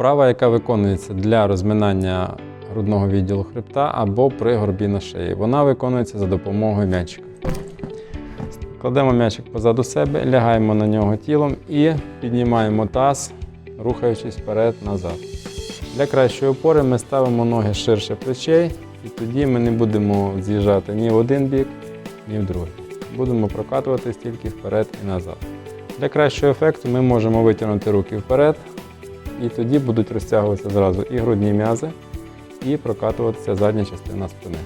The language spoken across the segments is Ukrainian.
Вправа, яка виконується для розминання грудного відділу хребта або при горбі на шиї. Вона виконується за допомогою м'ячика. Кладемо м'ячик позаду себе, лягаємо на нього тілом і піднімаємо таз, рухаючись вперед-назад. Для кращої опори ми ставимо ноги ширше плечей, і тоді ми не будемо з'їжджати ні в один бік, ні в другий. Будемо прокатуватись тільки вперед і назад. Для кращого ефекту ми можемо витягнути руки вперед, і тоді будуть розтягуватися зразу і грудні м'язи, і прокатуватися задня частина спини.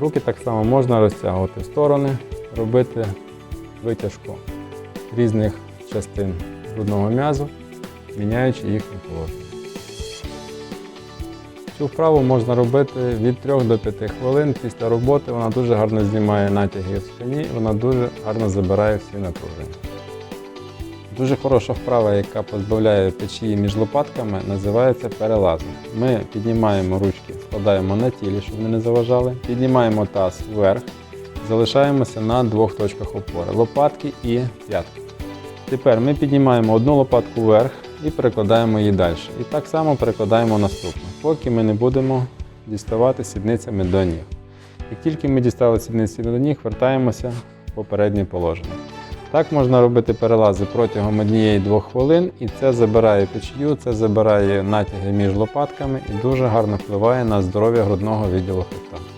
Руки так само можна розтягувати в сторони, робити витяжку різних частин грудного м'язу, міняючи їхнє положення. Цю вправу можна робити від 3 до 5 хвилин після роботи. Вона дуже гарно знімає натяги в спині, вона дуже гарно забирає всі напруження. Дуже хороша вправа, яка позбавляє печії між лопатками, називається перелазом. Ми піднімаємо ручки, складаємо на тілі, щоб вони не заважали, піднімаємо таз вверх, залишаємося на двох точках опори лопатки і п'ятки. Тепер ми піднімаємо одну лопатку вверх і перекладаємо її далі. І так само перекладаємо наступну, поки ми не будемо діставати сідницями до ніг. Як тільки ми дістали сідниці до ніг, вертаємося в попереднє положення. Так можна робити перелази протягом однієї-двох хвилин, і це забирає печію, це забирає натяги між лопатками і дуже гарно впливає на здоров'я грудного відділу хребта.